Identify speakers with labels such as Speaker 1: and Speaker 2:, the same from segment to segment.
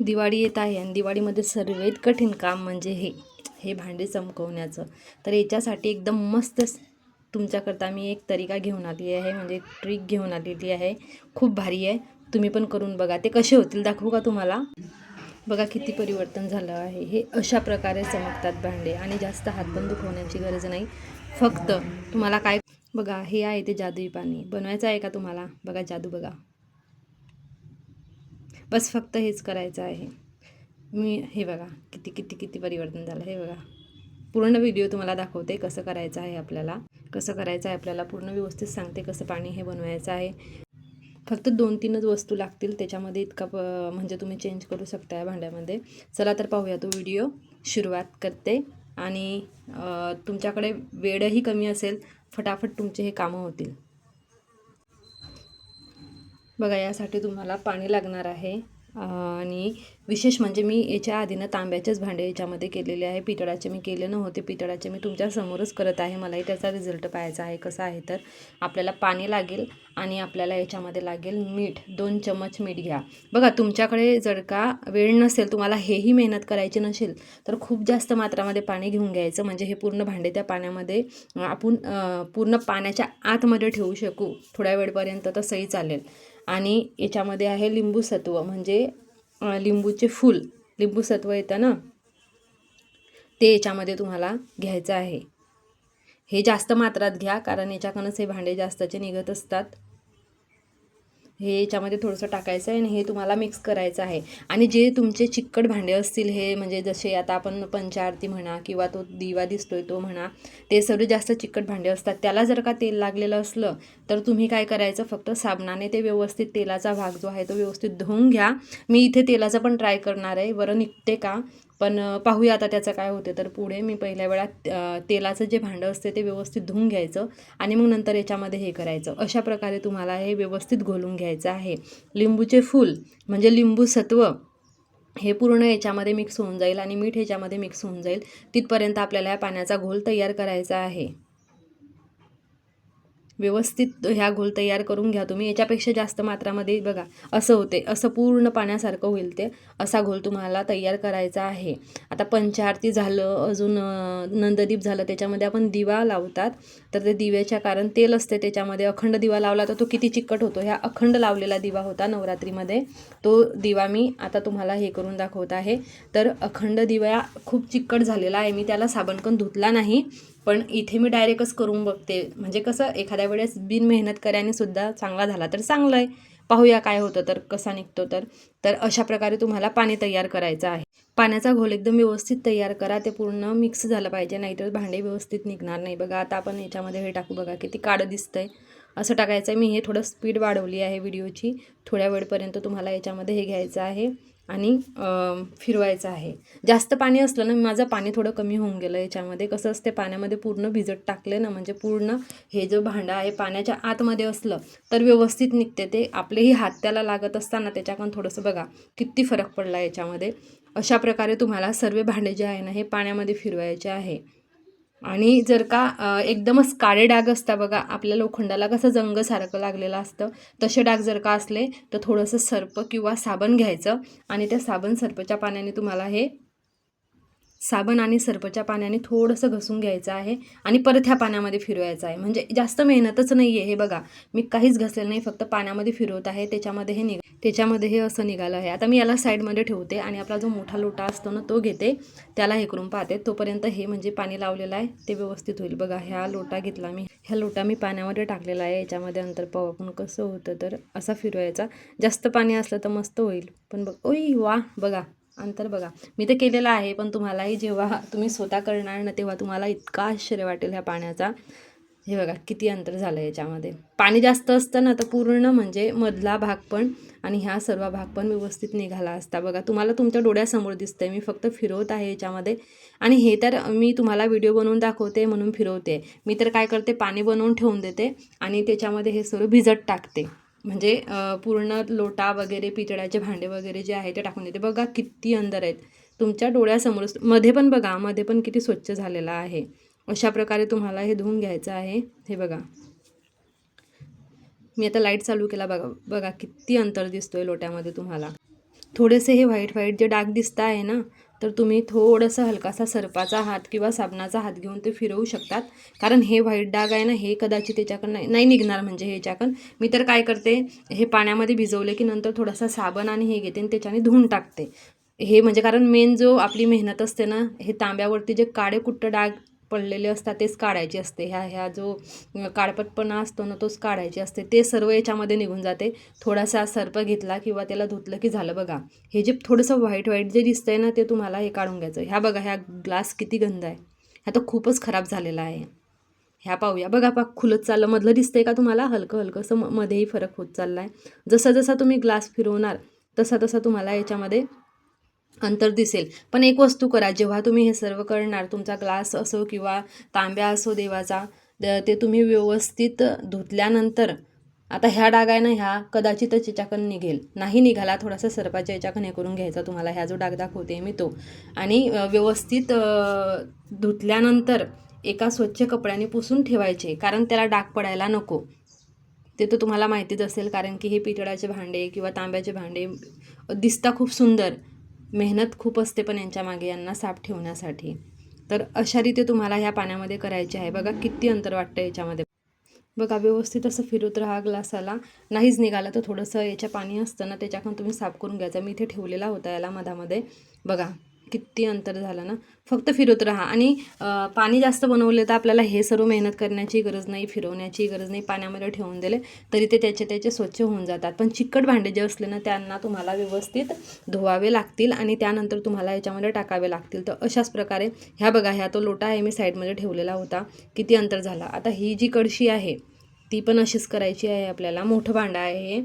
Speaker 1: दिवाळी येत आहे आणि दिवाळीमध्ये सर्वात कठीण काम म्हणजे हे हे भांडे चमकवण्याचं. तर याच्यासाठी एकदम मस्त तुमच्याकरता मी एक तरीका घेऊन आली आहे म्हणजे ट्रिक घेऊन आलेली आहे. खूप भारी आहे. तुम्ही पण करून बघा. ते कसे होतील दाखवू का तुम्हाला? बघा किती परिवर्तन झालं आहे. हे अशा प्रकारे चमकतात भांडे आणि जास्त हात पण दुखवण्याची गरज नाही. फक्त तुम्हाला काय बघा हे आहे ते जादुई पाणी. बनवायचं आहे का तुम्हाला? बघा जादू बघा. बस फक्त हेच करायचं आहे. मी हे बघा किती किती किती परिवर्तन झालं हे बघा. पूर्ण व्हिडिओ तुम्हाला दाखवते कसं करायचं आहे आपल्याला कसं करायचं आहे आपल्याला पूर्ण व्यवस्थित सांगते कसं पाणी हे बनवायचं आहे. फक्त दोन तीनच वस्तू लागतील त्याच्यामध्ये इतका प म्हणजे तुम्ही चेंज करू शकता या भांड्यामध्ये. चला तर पाहूया तो व्हिडिओ सुरुवात करते. आणि तुमच्याकडे वेळही कमी असेल फटाफट तुमचे हे कामं होतील. बघा यासाठी तुम्हाला पाणी लागणार आहे. आणि विशेष म्हणजे मी याच्या आधीनं तांब्याचेच भांडे याच्यामध्ये केलेले आहे. पितळाचे मी केले नव्हते. पितळाचे मी तुमच्यासमोरच करत आहे. मलाही त्याचा रिझल्ट पाहायचा आहे. कसा आहे तर आपल्याला पाणी लागेल आणि आपल्याला याच्यामध्ये लागेल मीठ. दोन चमच मीठ घ्या. बघा तुमच्याकडे जर का वेळ नसेल तुम्हाला हेही मेहनत करायची नसेल तर खूप जास्त मात्रामध्ये पाणी घेऊन घ्यायचं. म्हणजे हे पूर्ण भांडे त्या पाण्यामध्ये आपण पूर्ण पाण्याच्या आतमध्ये ठेवू शकू. थोड्या वेळपर्यंत तसंही चालेल. आणि याच्यामध्ये आहे लिंबूसत्व म्हणजे लिंबूचे फूल. लिंबूसत्व येतं ना? ते याच्यामध्ये तुम्हाला घ्यायचं आहे. हे जास्त मात्रात घ्या कारण याच्याकडनंच हे भांडे जास्तचे निघत असतात. हे याच्यामध्ये थोडंसं टाकायचं आहे आणि हे तुम्हाला मिक्स करायचं आहे. आणि जे तुमचे चिकट भांडे असतील हे म्हणजे जसे आता आपण पंचारती म्हणा किंवा तो दिवा दिसतोय तो म्हणा ते सर्व जास्त चिकट भांडे असतात. त्याला जर का तेल लागलेलं असलं तर तुम्ही काय करायचं? फक्त साबणाने ते व्यवस्थित तेलाचा भाग जो आहे तो व्यवस्थित धुवून घ्या. मी इथे तेलाचा पण ट्राय करणार आहे. बरं निघते का? पण पाहूया आता त्याचं काय होते तर पुढे. मी पहिल्या वेळात तेलाचं जे भांडं असते ते व्यवस्थित धुवून घ्यायचं आणि मग नंतर याच्यामध्ये हे करायचं. अशा प्रकारे तुम्हाला हे व्यवस्थित घोलून घ्यायचं आहे. लिंबूचे फूल म्हणजे लिंबू सत्व हे पूर्ण याच्यामध्ये मिक्स होऊन जाईल आणि मीठ ह्याच्यामध्ये मिक्स होऊन जाईल. तिथपर्यंत आपल्याला या पाण्याचा घोल तयार करायचा आहे. व्यवस्थित ह्या घोल तयार करून घ्या तुम्ही. याच्यापेक्षा जास्त मात्रामध्ये बघा असं होते असं पूर्ण पाण्यासारखं होईल ते असा घोल तुम्हाला तयार करायचा आहे. आता पंचारती झालं अजून नंददीप झालं त्याच्यामध्ये आपण दिवा लावतात. तर ते दिव्याच्या कारण तेल असते त्याच्यामध्ये. अखंड दिवा लावला तर तो किती चिकट होतो. ह्या अखंड लावलेला दिवा होता नवरात्रीमध्ये. तो दिवा मी आता तुम्हाला हे करून दाखवत आहे. तर अखंड दिवा खूप चिकट झालेला आहे. मी त्याला साबणकन धुतला नाही. पण इथे मी डायरेक्टच करून बघते. म्हणजे कसं एखाद्या वेळेस बिन मेहनत सुद्धा चांगला झाला तर चांगलं आहे पाहूया काय होतं तर कसा निघतो तर. तर अशा प्रकारे तुम्हाला पाणी तयार करायचं आहे. पाण्याचा घोल एकदम व्यवस्थित तयार करा. ते पूर्ण मिक्स झालं पाहिजे नाहीतर भांडे व्यवस्थित निघणार नाही. बघा आता आपण याच्यामध्ये हे टाकू बघा किती काळं दिसतंय. असं टाकायचं आहे मी हे थोडं स्पीड वाढवली आहे व्हिडिओची. थोड्या वेळपर्यंत तुम्हाला याच्यामध्ये हे घ्यायचं आहे. आणि फिरवायचं आहे. जास्त पाणी असलं ना माझं पाणी थोडं कमी होऊन गेलं याच्यामध्ये. कसं असते पाण्यामध्ये पूर्ण भिजत टाकले ना म्हणजे पूर्ण हे जो भांडं आहे पाण्याच्या आतमध्ये असलं तर व्यवस्थित निघते ते. आपलेही हात त्याला लागत असताना त्याच्याकडून थोडंसं बघा किती फरक पडला याच्यामध्ये. अशा प्रकारे तुम्हाला सर्व भांडे जे आहे ना हे पाण्यामध्ये फिरवायचे आहे. आणि जर का एकदमच काळे डाग असता बघा आपल्या लोखंडाला कसं जंगसारखं लागलेलं असतं. तसे डाग जर का असले तर थोडंसं सर्प किंवा साबण घ्यायचं आणि त्या साबण सर्पच्या पाण्याने तुम्हाला हे साबण आणि सर्पच्या पाण्याने थोडंसं घसून घ्यायचं आहे आणि परत ह्या पाण्यामध्ये फिरवायचं आहे. म्हणजे जास्त मेहनतच नाही आहे हे बघा. मी काहीच घसलेलं नाही फक्त पाण्यामध्ये फिरवत आहे. त्याच्यामध्ये हे निघ त्याच्यामध्ये हे असं निघालं आहे. आता मी याला साईडमध्ये ठेवते आणि आपला जो मोठा लोटा असतो ना तो घेते. त्याला हे करून पाहते. तोपर्यंत हे म्हणजे पाणी लावलेलं आहे ते व्यवस्थित होईल. बघा ह्या लोटा घेतला मी. ह्या लोटा मी पाण्यामध्ये टाकलेला आहे. याच्यामध्ये अंतर पाहू आपण कसं होतं तर असा फिरवायचा. जास्त पाणी असलं तर मस्त होईल. पण बघ ओई वा बघा. अंतर बघा. मी तर केलेलं आहे पण तुम्हालाही जेव्हा तुम्ही स्वतः करणार ना तेव्हा तुम्हाला इतका आश्चर्य वाटेल ह्या पाण्याचा. हे बघा किती अंतर झालं याच्यामध्ये. पाणी जास्त असतं ना तर पूर्ण म्हणजे मधला भाग पण आणि ह्या सर्व भाग पण व्यवस्थित निघाला असता. बघा तुम्हाला तुमच्या डोळ्यासमोर दिसतंय. मी फक्त फिरवत आहे याच्यामध्ये. आणि हे तर मी तुम्हाला व्हिडिओ बनवून दाखवते म्हणून फिरवते. मी तर काय करते पाणी बनवून ठेवून देते आणि त्याच्यामध्ये हे सर्व भिजत टाकते. म्हणजे पूर्ण लोटा वगैरे पितळ्याचे भांडे वगैरे जे आहे ते टाकून देते. बघा किती अंदर आहेत. तुमच्या डोळ्यासमोरच मध्ये पण बघा मध्ये पण किती स्वच्छ झालेला आहे. अशा प्रकारे तुम्हाला हे धुवून घ्यायचं आहे. हे बघा. मी आता लाइट चालू केला बघा बघा किती अंतर दिसतोय लोट्यामध्ये तुम्हाला. थोडेसे हे व्हाईट व्हाईट जे डाग दिसत आहे ना तर तुम्ही थोडंसं हलकासा सर्पाचा हात किंवा साबणाचा हात घेऊन ते फिरवू शकतात. कारण हे व्हाईट डाग आहे ना हे कदाचित त्याच्याकडं नाही नाही निघणार म्हणजे ह्याच्याकडून मी तर काय करते हे पाण्यामध्ये भिजवले की नंतर थोडासा साबण आणि हे घेते आणि त्याच्याने धुवून टाकते. हे म्हणजे कारण मेन जो आपली मेहनत असते ना हे तांब्यावरती जे काळे कुट्ट डाग पडलेले असतात तेच काढायचे असते. ह्या ह्या जो काळपटपणा असतो ना तोच काढायचे असते. ते सर्व याच्यामध्ये निघून जाते. थोडासा सर्प घेतला किंवा त्याला धुतलं की झालं बघा. हे जे थोडंसं व्हाईट व्हाईट जे दिसतंय ना ते तुम्हाला हे काढून घ्यायचं. ह्या बघा ह्या ग्लास किती गंध आहे. ह्या तर खूपच खराब झालेला आहे. ह्या पाहूया. बघा पा खुलत चाललं. मधलं दिसतंय का तुम्हाला? हलकं हलकं. असं म- मध्येही फरक होत चालला आहे जसा जसा तुम्ही ग्लास फिरवणार तसा तसा तुम्हाला याच्यामध्ये अंतर दिसेल. पण एक वस्तू करा जेव्हा तुम्ही हे सर्व करणार तुमचा ग्लास असो किंवा तांब्या असो देवाचा द- ते तुम्ही व्यवस्थित धुतल्यानंतर आता ह्या डाग आहे ना ह्या कदाचितच याच्याकडून निघेल. नाही निघाला थोडासा सर्पाच्या याच्याकडून हे करून घ्यायचा तुम्हाला. ह्या जो डाग दाखवते मी तो. आणि व्यवस्थित धुतल्यानंतर एका स्वच्छ कपड्याने पुसून ठेवायचे कारण त्याला डाग पडायला नको. ते तर तुम्हाला माहितीच असेल कारण की हे पितळाचे भांडे किंवा तांब्याचे भांडे दिसता खूप सुंदर. मेहनत खूप असते पण यांच्या मागे यांना साफ ठेवण्यासाठी. तर अशा रीती तुम्हाला ह्या पाण्यामध्ये करायचे आहे. बघा किती अंतर वाटतं याच्यामध्ये. बघा व्यवस्थित असं फिरत राहा ग्लासाला. नाहीच निघाला तर थोडंसं याच्या पाणी असतं ना त्याच्याकडून तुम्ही साफ करून घ्यायचं मी इथे ठेवलेला होता याला मधामध्ये. बघा. किती अंतर झालं ना? फक्त फिरत राहा. आणि पाणी जास्त बनवले तर आपल्याला हे सर्व मेहनत करण्याची गरज नाही फिरवण्याची गरज नाही पाण्यामध्ये ठेवून दिले तरी ते त्याचे त्याचे स्वच्छ होऊन जातात. पण चिकट भांडे जे असले ना त्यांना तुम्हाला व्यवस्थित धुवावे लागतील आणि त्यानंतर तुम्हाला याच्यामध्ये टाकावे लागतील. तर अशाच प्रकारे ह्या बघा ह्या तो लोटा आहे मी साईडमध्ये ठेवलेला होता. किती अंतर झाला? आता ही जी कडशी आहे ती पण अशीच करायची आहे आपल्याला. मोठं भांडं आहे हे.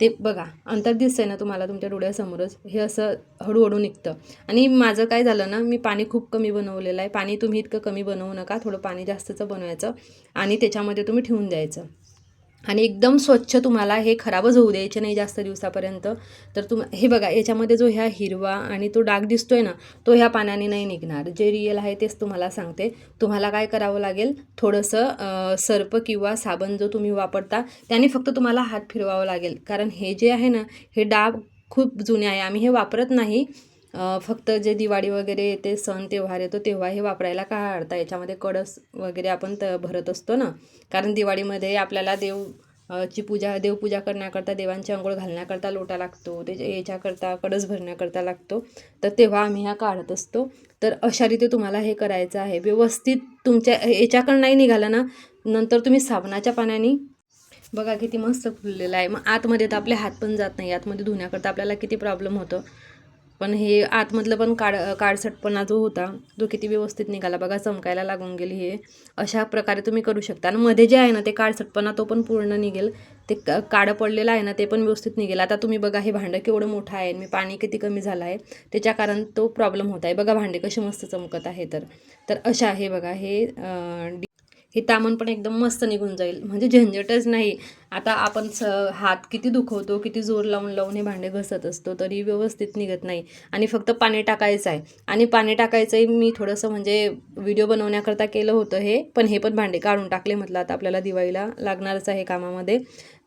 Speaker 1: ते बघा अंतर दिसतं आहे ना तुम्हाला तुमच्या डोळ्यासमोरच? हे असं हळूहळू निघतं. आणि माझं काय झालं ना मी पाणी खूप कमी बनवलेलं आहे. पाणी तुम्ही इतकं कमी बनवू नका थोडं पाणी जास्तचं बनवायचं आणि त्याच्यामध्ये तुम्ही ठेवून द्यायचं. आणि एकदम स्वच्छ तुम्हाला हे खराबच होऊ द्यायचे नाही जास्त दिवसापर्यंत. तर तुम हे बघा याच्यामध्ये जो ह्या हिरवा आणि तो डाग दिसतोय ना तो ह्या पाण्याने नाही निघणार. जे रियल आहे तेच तुम्हाला सांगते. तुम्हाला काय करावं लागेल? थोडंसं सर्प किंवा साबण जो तुम्ही वापरता त्याने फक्त तुम्हाला हात फिरवावं लागेल. कारण हे जे आहे ना हे डाग खूप जुने आहे. आम्ही हे वापरत नाही. फक्त जे दिवाळी वगैरे येते सण त्योहार येतो तेव्हा हे वापरायला काढता याच्यामध्ये कडस वगैरे आपण त भरत असतो ना? कारण दिवाळीमध्ये आपल्याला देव ची पूजा देवपूजा करण्याकरता देवांची आंघोळ घालण्याकरता लोटा लागतो. त्याच्या याच्याकरता कडस भरण्याकरता लागतो. तर तेव्हा आम्ही ह्या काढत असतो. तर अशा रीती तुम्हाला हे करायचं आहे. व्यवस्थित तुमच्या याच्याकडं नाही निघालं ना नंतर तुम्ही साबणाच्या पाण्याने बघा किती मस्त फुललेलं आहे. मग आतमध्ये तर आपले हात पण जात नाही. आतमध्ये धुण्याकरता आपल्याला किती प्रॉब्लेम होतं. पण हे आतमधलं पण काड काळसटपणा जो होता तो किती व्यवस्थित निघाला बघा चमकायला लागून गेली हे अशा प्रकारे तुम्ही करू शकता. आणि मध्ये जे आहे ना ते काळसटपणा तो पण पूर्ण निघेल. ते काडं काळं पडलेलं आहे ना ते पण व्यवस्थित निघेल. आता तुम्ही बघा हे भांडं केवढं मोठं आहे आणि मी पाणी किती कमी झालं आहे. त्याच्या कारण तो प्रॉब्लेम होत आहे. बघा भांडे कसे मस्त चमकत आहे तर. तर अशा हे बघा हे हे तामण पण एकदम मस्त निघून जाईल. म्हणजे झंझटच नाही. आता आपण स हात किती दुखवतो किती जोर लावून लावून हे भांडे घसत असतो तरी व्यवस्थित निघत नाही. आणि फक्त पाणी टाकायचं आहे. आणि पाणी टाकायचंही मी थोडंसं म्हणजे व्हिडिओ बनवण्याकरता केलं होतं हे पण हे पण भांडे काढून टाकले म्हटलं आता आपल्याला दिवाळीला लागणारच आहे कामामध्ये.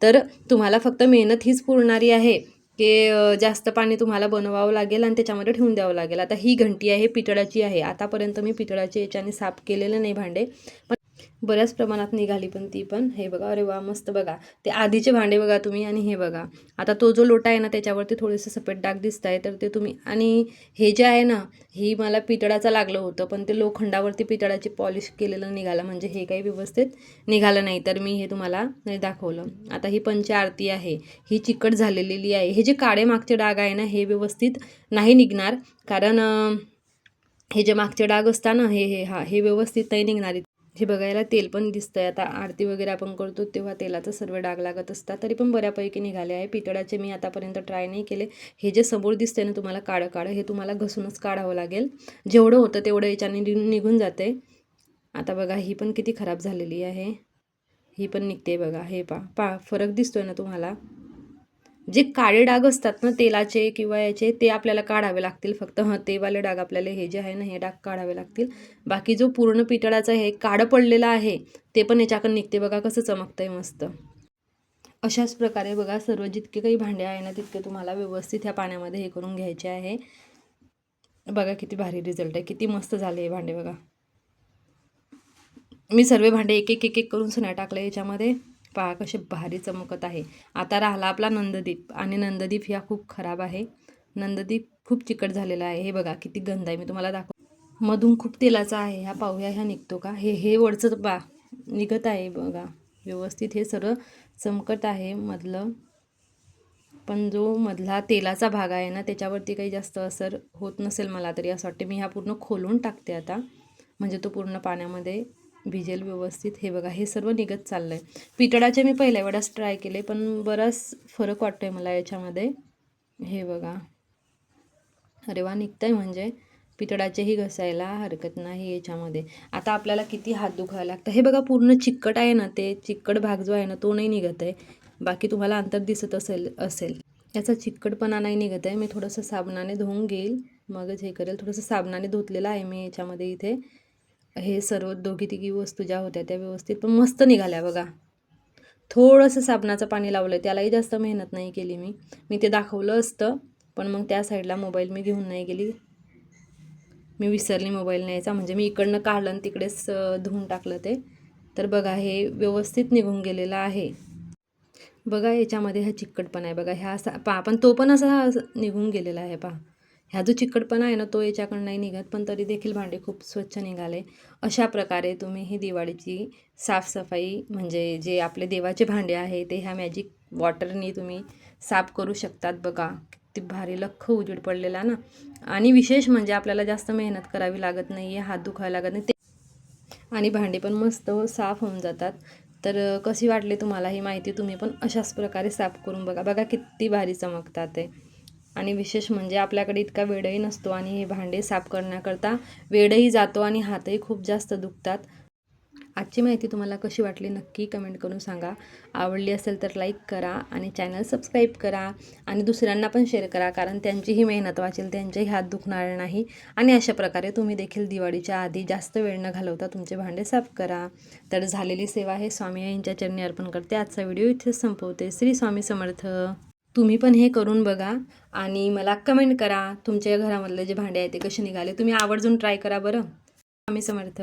Speaker 1: तर तुम्हाला फक्त मेहनत हीच पुरणारी आहे की जास्त पाणी तुम्हाला बनवावं लागेल आणि त्याच्यामध्ये ठेवून द्यावं लागेल. आता ही घंटी आहे पितळाची आहे. आतापर्यंत मी पितळाच्या याच्याने साफ केलेलं नाही भांडे. पण बऱ्याच प्रमाणात निघाली पण ती पण. हे बघा अरे वा मस्त बघा. ते आधीचे भांडे बघा तुम्ही आणि हे बघा. आता तो जो लोटा आहे ना त्याच्यावरती थोडेसे सफेद डाग दिसत आहे तर ते तुम्ही आणि हे जे आहे ना ही मला पितळाचं लागलं होतं पण ते लोखंडावरती पितळाची पॉलिश केलेलं निघालं म्हणजे हे काही व्यवस्थित निघालं नाही. तर मी हे तुम्हाला नाही दाखवलं. आता ही पंच आरती आहे. ही चिकट झालेली आहे. हे जे काळे मागचे डाग आहे ना हे व्यवस्थित नाही निघणार. कारण हे जे मागचे डाग असता ना हे हे हा हे व्यवस्थित नाही निघणार. हे बघायला तेल पण दिसतंय. आता आरती वगैरे आपण करतो तेव्हा तेलाचं सर्व डाग लागत असतात. तरी पण बऱ्यापैकी निघाले आहे. पितळाचे मी आतापर्यंत ट्राय नाही केले. हे जे समोर आहे ना तुम्हाला काळं काळं हे तुम्हाला घसूनच काढावं लागेल. जेवढं होतं तेवढं याच्याने नि- निघून जाते आता बघा ही पण किती खराब झालेली आहे. ही पण निघते बघा. हे पा पा फरक दिसतोय ना तुम्हाला? जे काळे डाग असतात ना तेलाचे किंवा याचे ते आपल्याला काढावे लागतील. फक्त हं तेवाले डाग आपल्याला हे जे आहे ना हे डाग काढावे लागतील. बाकी जो पूर्ण पितळाचा हे काढं पडलेलं आहे ते पण याच्याकडे निघते बघा कसं चमकतंय मस्त. अशाच प्रकारे बघा सर्व जितके काही भांडे आहे ना तितके तुम्हाला व्यवस्थित ह्या पाण्यामध्ये हे करून घ्यायचे आहे. बघा किती भारी रिझल्ट आहे किती मस्त झाले हे भांडे बघा. मी सर्व भांडे एक एक एक एक करून सुना टाकले याच्यामध्ये. पहा कसे भारी चमकत आहे. आता राहिला आपला नंददीप आणि नंददीप ह्या खूप खराब आहे. नंददीप खूप चिकट झालेला आहे. हे बघा किती गंध आहे. मी तुम्हाला दाखव मधून खूप तेलाचा आहे. ह्या पाहूया ह्या निघतो का? हे हे वरचं बा निघत आहे बघा. व्यवस्थित हे सर्व चमकत आहे मधलं. पण जो मधला तेलाचा भाग आहे ना त्याच्यावरती काही जास्त असर होत नसेल मला तरी असं वाटते. मी हा पूर्ण खोलून टाकते आता. म्हणजे तो पूर्ण पाण्यामध्ये भिजेल व्यवस्थित हे बघा हे सर्व निघत चाललं आहे पितळाचे मी पहिल्या वेळेस ट्राय केले पण बराच फरक वाटतो आहे मला याच्यामध्ये. हे बघा. अरे वा निघतं आहे म्हणजे. पितळाचेही घसायला हरकत नाही याच्यामध्ये. आता आपल्याला किती हात दुखायला लागतं हे बघा पूर्ण चिकट आहे ना ते. चिकट भाग जो आहे ना तो नाही निघत आहे. बाकी तुम्हाला अंतर दिसत असेल असेल. याचा चिकटपणा नाही निघत आहे. मी थोडंसं साबणाने धुवून घेईल. मगच हे करेल. थोडंसं साबणाने धुतलेलं आहे मी याच्यामध्ये इथे. हे सर्व दोघी तिघी वस्तू ज्या होत्या त्या व्यवस्थित पण मस्त निघाल्या बघा. थोडंसं साबणाचं पाणी लावलं आहे त्यालाही जास्त मेहनत नाही केली मी. मी ते दाखवलं असतं पण मग त्या साईडला मोबाईल मी घेऊन नाही गेली. मी विसरली मोबाईल न्यायचा म्हणजे मी इकडनं काढलं आणि तिकडेच धुवून टाकलं ते. तर बघा हे व्यवस्थित निघून गेलेलं आहे. बघा याच्यामध्ये हा चिकटपणा आहे बघा ह्या असा पहा पण तो पण असा निघून गेलेला आहे पहा. ह्या जो चिकटपणा आहे ना तो याच्याकडं नाही निघत पण तरी देखील भांडे खूप स्वच्छ निघाले. अशा प्रकारे तुम्ही ही दिवाळीची साफसफाई म्हणजे जे आपले देवाचे भांडे आहे ते ह्या मॅजिक वॉटरनी तुम्ही साफ करू शकतात बघा. किती भारी लख उजेड पडलेला ना. आणि विशेष म्हणजे आपल्याला जास्त मेहनत करावी लागत नाही आहे हात दुखायला लागत नाही. ते आणि भांडी पण मस्त साफ होऊन जातात. तर कशी वाटली तुम्हाला ही माहिती तुम्ही पण अशाच प्रकारे साफ करून बघा. बघा किती भारी चमकतात ते. आणि विशेष म्हणजे आपल्याकडे इतका वेळही नसतो आणि हे भांडे साफ करण्याकरता वेळही जातो आणि हातही खूप जास्त दुखतात. आजची माहिती तुम्हाला कशी वाटली नक्की कमेंट करून सांगा. आवडली असेल तर लाईक करा आणि चॅनल सबस्क्राईब करा आणि दुसऱ्यांना पण शेअर करा कारण त्यांचीही मेहनत वाचेल त्यांचेही हात दुखणार नाही आणि अशा प्रकारे तुम्ही देखील दिवाळीच्या आधी जास्त वेळ न घालवता तुमचे भांडे साफ करा. तर झालेली सेवा हे स्वामी यांच्या चरणी अर्पण करते. आजचा व्हिडिओ इथेच संपवते. श्री स्वामी समर्थ. तुम्ही पण हे करून बघा आणि मला कमेंट करा. तुमच्या घरामधले जे भांडे आहेत ते कसे निघाले. तुम्ही आवर्जून ट्राय करा बरं. आम्ही समर्थ.